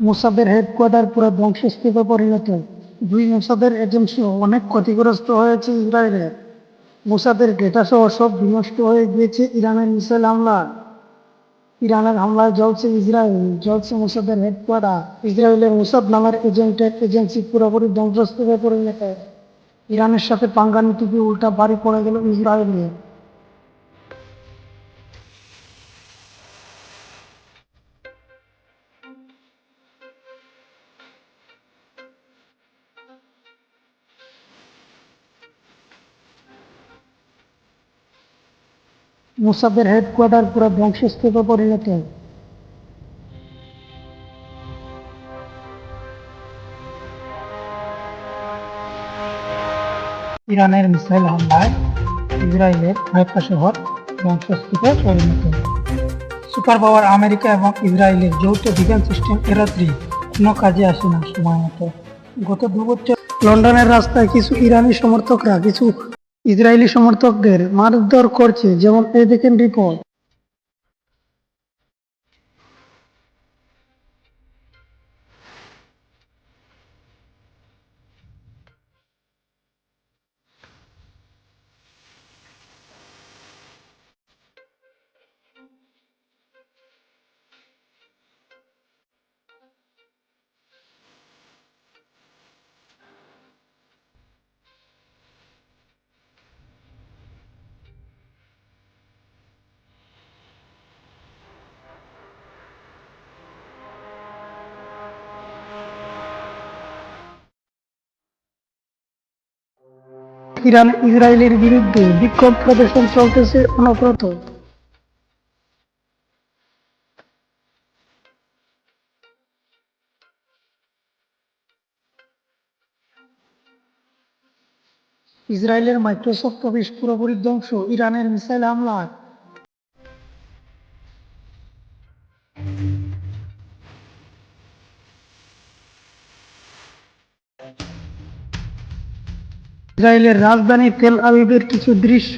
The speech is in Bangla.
মোসাদের হেডকোয়ার্টার পুরো ধ্বংসস্তূপে পরিণত। দুই মোসাদের এজেন্সি অনেক ক্ষতিগ্রস্ত হয়েছে ইসরায়েলের মোসাদের ডেটা সহ সব বিনষ্ট হয়ে গিয়েছে ইরানের মিসাইল হামলা ইরানের হামলায় জ্বলছে ইসরায়েল, জ্বলছে মোসাদের হেডকোয়ার্টার ইসরায়েলের মোসাদ নামের এজেন্টের এজেন্সি পুরোপুরি ধ্বংসস্তূপে পরিণত। ইরানের সাথে পাঙ্গা নীতিকে উল্টা বাড়ি পড়ে গেল ইসরায়েলের মোসাদের হেডকোয়ার্টার পুরো ধ্বংসস্তূপে পরিণত হয়। ইরানের মিসাইল হামলায় ইসরায়েলের হাইফা শহর ধ্বংসস্তূপে পরিণত সুপার পাওয়ার আমেরিকা এবং ইসরায়েলের যৌথ ডিফেন্স সিস্টেম এরাত্রি কোনো কাজে আসে না সময় মতো। গত দু বছর লন্ডনের রাস্তায় কিছু ইরানি সমর্থকরা কিছু ইসরায়েলি সমর্থকদের মারধর করছে যেমন এই দেখেন রিপোর্ট ইরান ইসরায়েলের বিরুদ্ধে বিক্ষোভ প্রদর্শন চলতেছে অনবরত। ইসরায়েলের মাইক্রোসফট অফিস পুরোপুরি ধ্বংস, ইরানের মিসাইল হামলায় ইসরায়েলের রাজধানী তেল আবিবের কিছু দৃশ্য।